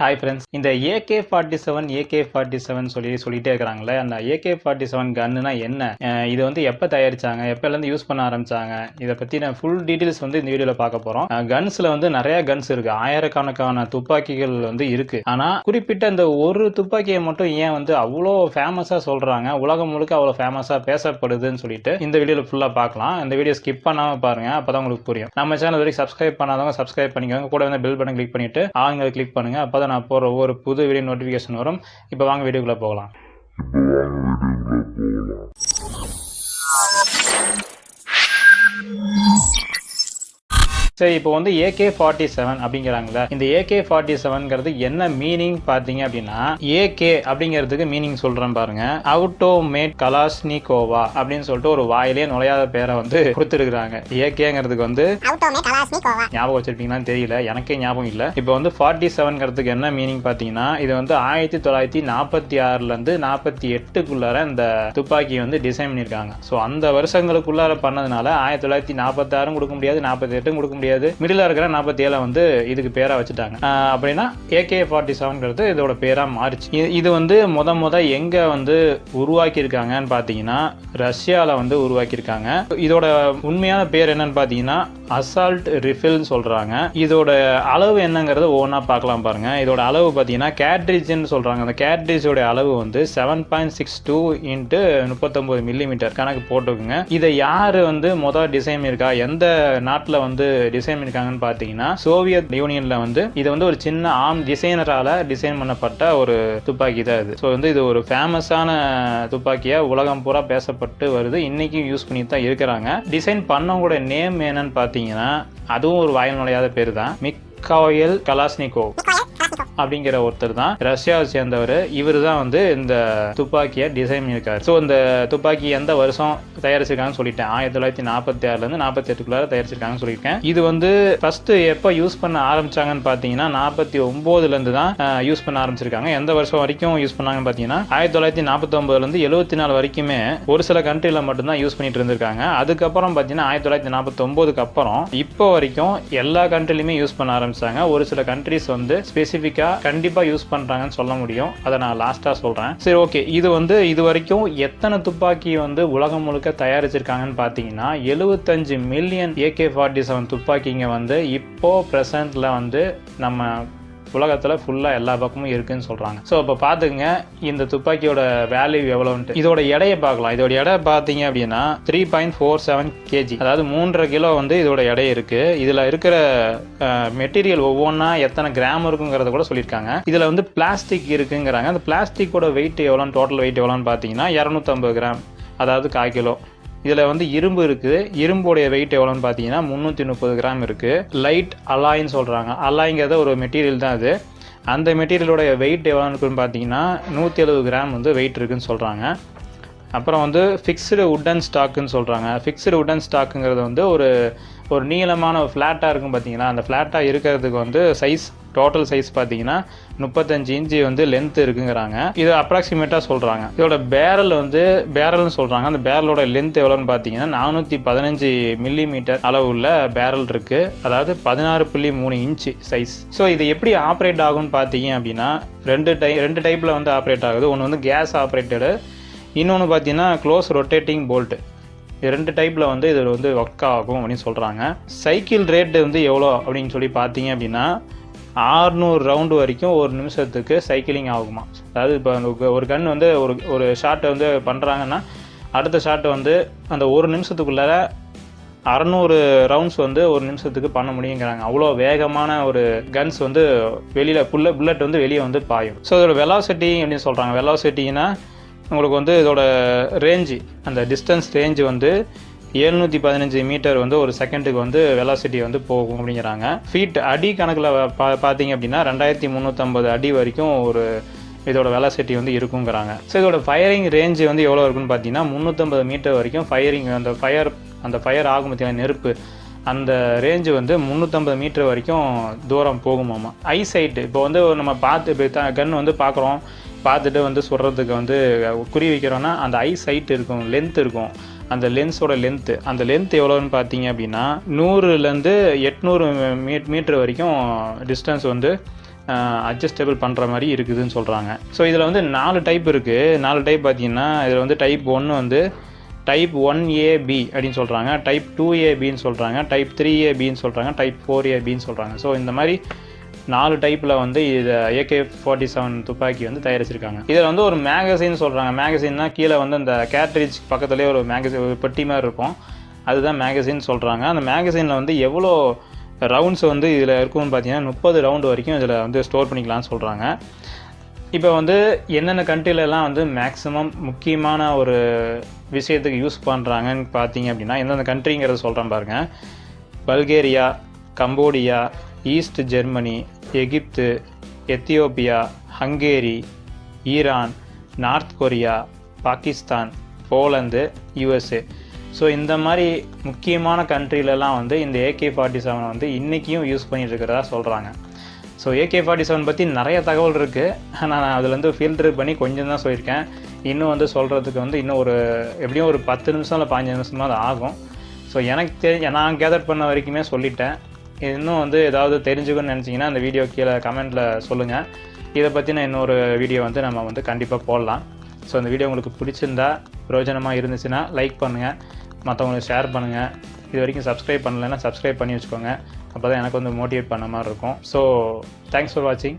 Hi friends இந்த AK forty seven AK forty seven சொல்லி சொல்லிட்டே இருக்கிறாங்களே அந்த ஏகே ஃபார்ட்டி செவன் கன்னுனா என்ன? இது வந்து எப்போ தயாரிச்சாங்க? எப்போலேருந்து யூஸ் பண்ண ஆரம்பிச்சாங்க? இதை பற்றின ஃபுல் டீட்டெயில்ஸ் வந்து இந்த வீடியோவில் பார்க்க போகிறோம் கன்ஸில் வந்து நிறைய கன்ஸ் இருக்கு. ஆயிரக்கணக்கான துப்பாக்கிகள் வந்து இருக்கு. ஆனால் குறிப்பிட்ட இந்த ஒரு துப்பாக்கியை மட்டும் ஏன் வந்து அவ்வளோ ஃபேமஸாக சொல்கிறாங்க உலகம் முழுக்க அவ்வளோ ஃபேமஸாக பேசப்படுதுன்னு சொல்லிட்டு இந்த வீடியோவில் ஃபுல்லாக பார்க்கலாம். இந்த வீடியோ ஸ்கிப் பண்ணாமல் பாருங்க. அப்பதான் உங்களுக்கு புரியும். நம்ம சேனல் வரைக்கும் சப்ஸ்கிரைப் பண்ணாதவங்க சப்ஸ்கிரைப் பண்ணிக்கோங்க. கூட வந்து பெல் பட்டன் கிளிக் பண்ணிட்டு ஆளுங்களை கிளிக் பண்ணுங்க. அப்பதான் நான் போற ஒவ்வொரு புது வீடியோ நோட்டிஃபிகேஷன் வரும். இப்போ வாங்க வீடியோக்குள்ள போகலாம். சரி இப்போ வந்து ஏகே ஃபார்ட்டி செவன் அப்படிங்கிறாங்களே இந்த ஏகே ஃபார்ட்டி செவன்ங்கிறது என்ன மீனிங் பார்த்தீங்க அப்படின்னா ஏகே அப்படிங்கிறதுக்கு மீனிங் சொல்றேன் பாருங்க. அவுட்டோ மேட் கலாஷ்னிகோவா அப்படின்னு சொல்லிட்டு ஒரு வாயிலே நுழையாத பேரை வந்து கொடுத்துருக்குறாங்க. ஏகேங்கிறதுக்கு வந்து கலாஸ்னிகோவா ஞாபகம் வச்சிருப்பீங்களான்னு தெரியல. எனக்கே ஞாபகம் இல்லை. இப்போ வந்து ஃபார்ட்டி செவன்ங்கிறதுக்கு என்ன மீனிங் பார்த்தீங்கன்னா இது வந்து ஆயிரத்தி தொள்ளாயிரத்தி நாற்பத்தி ஆறுலேருந்து நாற்பத்தி எட்டுக்குள்ளார இந்த துப்பாக்கி வந்து டிசைன் பண்ணியிருக்காங்க. ஸோ அந்த வருஷங்களுக்குள்ளார பண்ணதுனால ஆயிரத்தி தொள்ளாயிரத்தி நாற்பத்தாறும் கொடுக்க முடியாது நாற்பத்தி எட்டும் கொடுக்க முடியாது. மிடில் இருக்கிற நாற்பத்தி ஏழை வந்து இதுக்கு பேராக வச்சுட்டாங்க. அப்படின்னா ஏகே ஃபார்ட்டி செவன்ங்கிறது இதோட பேராக மாறிச்சு. இது- இது வந்து முத முத எங்கே வந்து உருவாக்கியிருக்காங்கன்னு பார்த்தீங்கன்னா ரஷ்யாவில் வந்து உருவாக்கியிருக்காங்க. இதோட உண்மையான பேர் என்னன்னு பார்த்தீங்கன்னா அசால்ட் ரிஃபில்னு சொல்கிறாங்க இதோட அளவு என்னங்கிறத ஒவ்வொன்றா பார்க்கலாம் பாருங்கள் இதோட அளவு பார்த்தீங்கன்னா கேட்ரிட்ஜ்னு சொல்கிறாங்க அந்த கேட்ரிட்ஜோட அளவு வந்து seven point six two into முப்பத்தொம்போது மில்லிமீட்டர் கணக்கு போட்டுக்குங்க. இதை யார் வந்து மொதல் டிசைன் இருக்கா எந்த நாட்டில் வந்து டிசைன் பண்ணியிருக்காங்கன்னு பார்த்தீங்கன்னா சோவியத் யூனியன்ல வந்து இது வந்து ஒரு சின்ன ஆம் டிசைனரால டிசைன் பண்ணப்பட்ட ஒரு துப்பாக்கி தான் இது. ஸோ வந்து இது ஒரு ஃபேமஸான துப்பாக்கியாக உலகம் பூரா பேசப்பட்டு வருது. இன்றைக்கும் யூஸ் பண்ணிட்டு தான் இருக்கிறாங்க. டிசைன் பண்ணவங்களோட நேம் என்னன்னு பார்த்தீங்கன்னா அதுவும் ஒரு வாயில் நுழையாத பேர் தான். மிக்காயில் கலாஸ்னிகோவ் அப்படிங்கிற ஒருத்தர் தான். ரஷ்யாவை சேர்ந்தவர். இவர் தான் வந்து இந்த துப்பாக்கியை டிசைன் பண்ணியிருக்காரு. ஸோ இந்த துப்பாக்கி எந்த வருஷம் தயாரிச்சிருக்காங்கன்னு சொல்லிட்டேன். ஆயிரத்தி தொள்ளாயிரத்தி நாற்பத்தி ஆறுலேருந்து நாற்பத்தி எட்டுக்குள்ளார தயாரிச்சிருக்காங்கன்னு சொல்லியிருக்கேன். இது வந்து ஃபஸ்ட்டு எப்போ யூஸ் பண்ண ஆரம்பிச்சாங்கன்னு பார்த்தீங்கன்னா நாற்பத்தி ஒம்போதுலேருந்து தான் யூஸ் பண்ண ஆரம்பிச்சிருக்காங்க. எந்த வருஷம் வரைக்கும் யூஸ் பண்ணாங்கன்னு பார்த்தீங்கன்னா ஆயிரத்தி தொள்ளாயிரத்தி நாற்பத்தொம்பதுலேருந்து எழுபத்தி நாலு வரைக்குமே ஒரு சில கண்ட்ரியில் மட்டும்தான் யூஸ் பண்ணிட்டு இருந்திருக்காங்க. அதுக்கப்புறம் பார்த்தீங்கன்னா ஆயிரத்தி தொள்ளாயிரத்தி நாற்பத்தொம்போதுக்கு அப்புறம் இப்போ வரைக்கும் எல்லா கண்ட்ரிலையுமே யூஸ் பண்ண ஆரம்பிச்சாங்க. ஒரு சில கண்ட்ரிஸ் வந்து ஸ்பெசிஃபிக்காக கண்டிப்பாக யூஸ் பண்ணுறாங்கன்னு சொல்ல முடியும். அதை நான் லாஸ்ட்டாக சொல்கிறேன் சரி ஓகே இது வந்து இது வரைக்கும் எத்தனை துப்பாக்கி வந்து உலகம் முழுக்க தயாரிச்சிருக்காங்கன்னு பார்த்தீங்கன்னா எழுபத்தஞ்சு மில்லியன் ஏகே ஃபார்ட்டி செவன் துப்பாக்கிங்க வந்து இப்போ ப்ரெசண்ட்டில் வந்து நம்ம உலகத்தில் ஃபுல்லாக எல்லா பக்கமும் இருக்குன்னு சொல்கிறாங்க ஸோ இப்போ பார்த்துக்குங்க இந்த துப்பாக்கியோட வேல்யூ எவ்வளோன்ட்டு இதோட எடையை பார்க்கலாம். இதோட எடை பார்த்தீங்க அப்படின்னா three point four seven KG அதாவது மூன்றரை கிலோ வந்து இதோட எடை இருக்குது இதில் இருக்கிற மெட்டீரியல் ஒவ்வொன்றா எத்தனை கிராம் இருக்குங்கிறத கூட சொல்லியிருக்காங்க. இதில் வந்து பிளாஸ்டிக் இருக்குங்கிறாங்க. அந்த பிளாஸ்டிக்கோட வெயிட் எவ்வளோன்னு டோட்டல் வெயிட் எவ்வளோன்னு பார்த்தீங்கன்னா இரநூத்தம்பது கிராம் அதாவது கால் கிலோ. இதில் வந்து இரும்பு இருக்குது. இரும்புடைய வெயிட் எவ்வளோன்னு பார்த்தீங்கன்னா முந்நூற்றி முப்பது கிராம் இருக்குது லைட் அலாயின்னு சொல்கிறாங்க அலாய்ங்கிறத ஒரு மெட்டீரியல் தான் அது. அந்த மெட்டீரியலுடைய வெயிட் எவ்வளோ இருக்குன்னு பார்த்தீங்கன்னா நூற்றி எழுபது கிராம் வந்து வெயிட் இருக்குன்னு சொல்கிறாங்க அப்புறம் வந்து ஃபிக்ஸ்டு உட்டன் ஸ்டாக்குன்னு சொல்கிறாங்க ஃபிக்ஸ்டு உட்டன் ஸ்டாக்குங்கிறது வந்து ஒரு ஒரு நீளமான ஒரு ஃப்ளாட்டாக இருக்கும் பார்த்தீங்கன்னா அந்த ஃப்ளாட்டாக இருக்கிறதுக்கு வந்து சைஸ் டோட்டல் சைஸ் பார்த்தீங்கன்னா முப்பத்தஞ்சு இன்ச்சு வந்து லென்த் இருக்குங்கிறாங்க. இது அப்ராக்சிமேட்டாக சொல்கிறாங்க இதோட பேரல் வந்து பேரல்னு சொல்கிறாங்க அந்த பேரலோட லென்த் எவ்வளோன்னு பார்த்தீங்கன்னா நானூற்றி பதினஞ்சு மில்லி மீட்டர் அளவுள்ள பேரல் இருக்குது அதாவது பதினாறு புள்ளி மூணு இன்ச்சு சைஸ் ஸோ இது எப்படி ஆப்ரேட் ஆகும்னு பார்த்தீங்க அப்படின்னா ரெண்டு டை ரெண்டு டைப்பில் வந்து ஆப்ரேட் ஆகுது. ஒன்று வந்து கேஸ் ஆப்ரேட்டடு இன்னொன்று பார்த்தீங்கன்னா க்ளோஸ் ரொட்டேட்டிங் போல்ட்டு ரெண்டு டைப்பில் வந்து இது வந்து ஒர்க் ஆகும் அப்படின்னு சொல்கிறாங்க சைக்கிள் ரேட்டு வந்து எவ்வளோ அப்படின்னு சொல்லி பார்த்தீங்க அப்படின்னா ஆறுநூறு ரவுண்டு வரைக்கும் ஒரு நிமிஷத்துக்கு சைக்கிளிங் ஆகுமா? அதாவது இப்போ அந்த ஒரு- கன் வந்து ஒரு ஒரு ஷாட்டை வந்து பண்ணுறாங்கன்னா அடுத்த ஷாட்டை வந்து அந்த ஒரு நிமிஷத்துக்குள்ளார அறநூறு ரவுண்ட்ஸ் வந்து ஒரு நிமிஷத்துக்கு பண்ண முடியுங்கிறாங்க. அவ்வளோ வேகமான ஒரு கன்ஸ் வந்து வெளியில் புல்ல புல்லட் வந்து வெளியே வந்து பாயும். ஸோ இதோட வெலாசிட்டி அப்படின்னு சொல்கிறாங்க வெலாசிட்டின்னா உங்களுக்கு வந்து இதோட ரேஞ்சு அந்த டிஸ்டன்ஸ் ரேஞ்சு வந்து எழுநூற்றி பதினஞ்சு மீட்டர் வந்து ஒரு செகண்டுக்கு வந்து வெலாசிட்டி வந்து போகும் அப்படிங்கிறாங்க. ஃபீட் அடி கணக்கில் பா பார்த்தீங்க அப்படின்னா ரெண்டாயிரத்தி முந்நூற்றம்பது அடி வரைக்கும் ஒரு இதோட வெலாசிட்டி வந்து இருக்குங்கிறாங்க. ஸோ இதோட ஃபயரிங் ரேஞ்சு வந்து எவ்வளோ இருக்குன்னு பார்த்தீங்கன்னா முந்நூற்றம்பது மீட்டர் வரைக்கும் ஃபயரிங் அந்த ஃபயர் அந்த ஃபயர் ஆகும் பார்த்தீங்கன்னா நெருப்பு அந்த ரேஞ்சு வந்து முந்நூற்றம்பது மீட்டர் வரைக்கும் தூரம் போகுமாமா. ஐ சைட்டு இப்போ வந்து நம்ம பார்த்து இப்போ கன் வந்து பார்க்குறோம். பார்த்துட்டு வந்து சுடுறதுக்கு வந்து குறி வைக்கிறோன்னா அந்த ஐ சைட் இருக்கும் லென்த் இருக்கும். அந்த லென்ஸோட லென்த்து அந்த லென்த் எவ்வளோன்னு பார்த்தீங்க அப்படின்னா நூறுலேருந்து எட்நூறு மீட் மீட்ரு வரைக்கும் டிஸ்டன்ஸ் வந்து அட்ஜஸ்டபிள் பண்ணுற மாதிரி இருக்குதுன்னு சொல்கிறாங்க ஸோ இதில் வந்து நாலு டைப் இருக்குது நாலு டைப் பார்த்தீங்கன்னா இதில் வந்து டைப் ஒன்று வந்து டைப் ஒன் ஏபி அப்படின்னு சொல்கிறாங்க டைப் டூ ஏபின்னு சொல்கிறாங்க டைப் த்ரீ ஏபின்னு சொல்கிறாங்க டைப் ஃபோர் ஏபின்னு சொல்கிறாங்க ஸோ இந்த மாதிரி நாலு டைப்பில் வந்து இதை ஏகே ஃபார்ட்டி செவன் துப்பாக்கி வந்து தயாரிச்சிருக்காங்க. இதில் வந்து ஒரு மேகசின் சொல்கிறாங்க மேகசின்னா கீழே வந்து அந்த கேட்ரிஜ் பக்கத்துலேயே ஒரு மேகசின் ஒரு பெட்டி மாதிரி இருக்கும். அதுதான் மேகசின் சொல்கிறாங்க அந்த மேகசினில் வந்து எவ்வளோ ரவுண்ட்ஸ் வந்து இதில் இருக்கும்னு பார்த்தீங்கன்னா முப்பது ரவுண்டு வரைக்கும் இதில் வந்து ஸ்டோர் பண்ணிக்கலாம்னு சொல்கிறாங்க இப்போ வந்து என்னென்ன கண்ட்ரிலெலாம் வந்து மேக்ஸிமம் முக்கியமான ஒரு விஷயத்துக்கு யூஸ் பண்ணுறாங்கன்னு பார்த்தீங்க அப்படின்னா எந்தெந்த கண்ட்ரிங்கிறத சொல்கிறேன் பாருங்கள் Bulgaria Cambodia East Germany Egypt Ethiopia Hungary Iran North Korea Pakistan Poland USA. So இந்த மாதிரி முக்கியமான கண்ட்ரிலலாம் வந்து இந்த ஏகே ஃபார்ட்டி செவன் வந்து இன்றைக்கியும் யூஸ் பண்ணிட்டு இருக்கிறதா சொல்கிறாங்க ஸோ ஏகே ஃபார்ட்டி செவன் பற்றி நிறைய தகவல் இருக்குது ஆனால் நான் அதுலேருந்து ஃபில்டர் பண்ணி கொஞ்சம் தான் சொல்லியிருக்கேன். இன்னும் வந்து சொல்கிறதுக்கு வந்து இன்னும் ஒரு எப்படியும் ஒரு பத்து நிமிஷம் இல்லை பாஞ்சு நிமிஷமாக அது ஆகும். ஸோ எனக்கு தெரி நான் கேதர் பண்ண வரைக்குமே சொல்லிட்டேன். இன்னும் வந்து ஏதாவது தெரிஞ்சுக்கணும்னு நினச்சிங்கன்னா அந்த வீடியோ கீழே கமெண்ட்டில் சொல்லுங்கள் இதை பற்றின இன்னொரு வீடியோ வந்து நம்ம வந்து கண்டிப்பாக போடலாம். ஸோ அந்த வீடியோ உங்களுக்கு பிடிச்சிருந்தா பிரயோஜனமாக இருந்துச்சுன்னா லைக் பண்ணுங்கள் மற்றவங்களுக்கு ஷேர் பண்ணுங்கள் இது வரைக்கும் சப்ஸ்கிரைப் பண்ணலைன்னா சப்ஸ்கிரைப் பண்ணி வச்சுக்கோங்க. அப்போ தான் எனக்கு வந்து மோட்டிவேட் பண்ண மாதிரி இருக்கும். ஸோ தேங்க்ஸ் ஃபார் வாட்சிங்